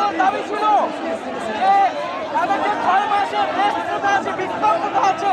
আমাদের দাবি ছিল তাদের যে ছয় মাসের রেস্টটা আছে বিক্ষোভ আছে।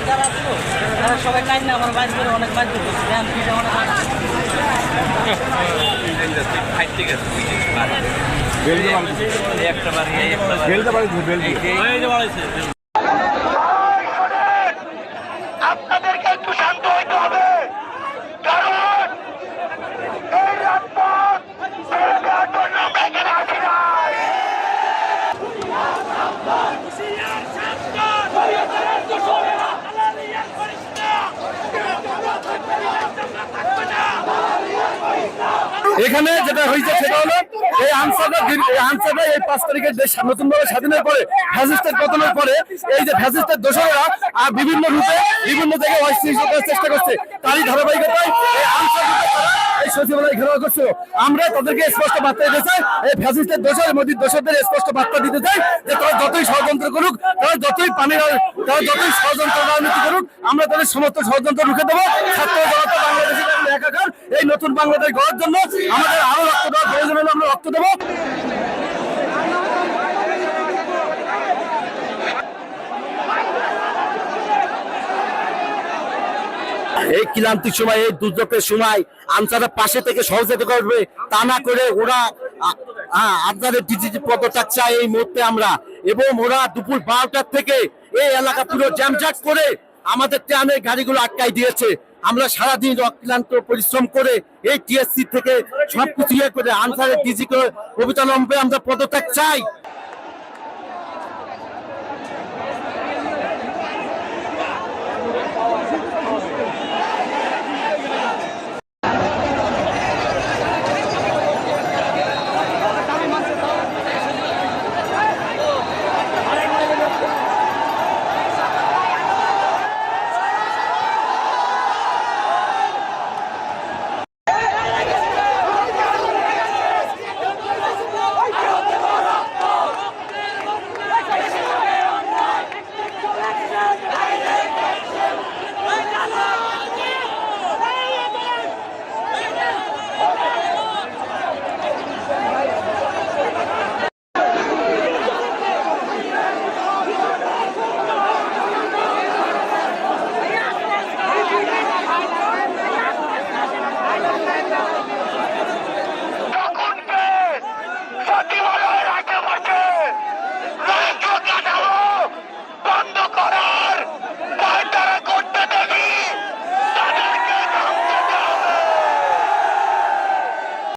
যারা ছিল তারা সবাই কাজ না আমার বাজ করে অনেক বাজ করছে জ্ঞান অনেক একটা বাড়ি একটা সবাই শোনেন, আপনাদেরকে একটু শান্ত হইতে হবে কারণ এই রাজপথ ছেড়ে দেওয়ার জন্য আমরা এখানে আসি নাই এখানে যেটা হয়েছে সেটা হলো এই আনসারটা এই এই পাঁচ তারিখের দেশ নতুন ভাবে স্বাধীনের পরে ফ্যাসিস্টের পতনের পরে, এই যে ফ্যাসিস্টের দোষরা আর বিভিন্ন রূপে বিভিন্ন জায়গায় অস্থির চেষ্টা করছে, তারই ধারাবাহিকতায় এই আনসার এই সচিবালয় ঘেরাও করছিল আমরা তাদেরকে স্পষ্ট বার্তা দিতে চাই, এই ফ্যাসিস্টের দোষের মোদীর দোষরদের স্পষ্ট বার্তা দিতে চাই যে তারা যতই ষড়যন্ত্র করুক, তারা যতই পানির তারা যতই ষড়যন্ত্র রাজনীতি করুক, আমরা তাদের সমস্ত ষড়যন্ত্র রুখে দেবো। একাকার। এই নতুন বাংলাদেশ গড়ার জন্য আমাদের আরও রক্ত দেওয়ার প্রয়োজন হলে আমরা রক্ত দেবো। এই ক্লান্তির সময়, এই দুর্যোগের সময় আনসারের পাশে থেকে সহযোগিতা করবে। তা না করে ওরা আপনাদের ডিজিটি পদত্যাগ চাই এই মুহূর্তে আমরা। এবং ওরা দুপুর বারোটার থেকে এই এলাকা পুরো জ্যামজাট করে আমাদের ট্রামের গাড়িগুলো আটকাই দিয়েছে। আমরা সারাদিন অক্লান্ত পরিশ্রম করে এই টিএসসি থেকে সবকিছু ইয়ে করে আনসারের ডিজি অবিতালম্বে আমরা পদত্যাগ চাই।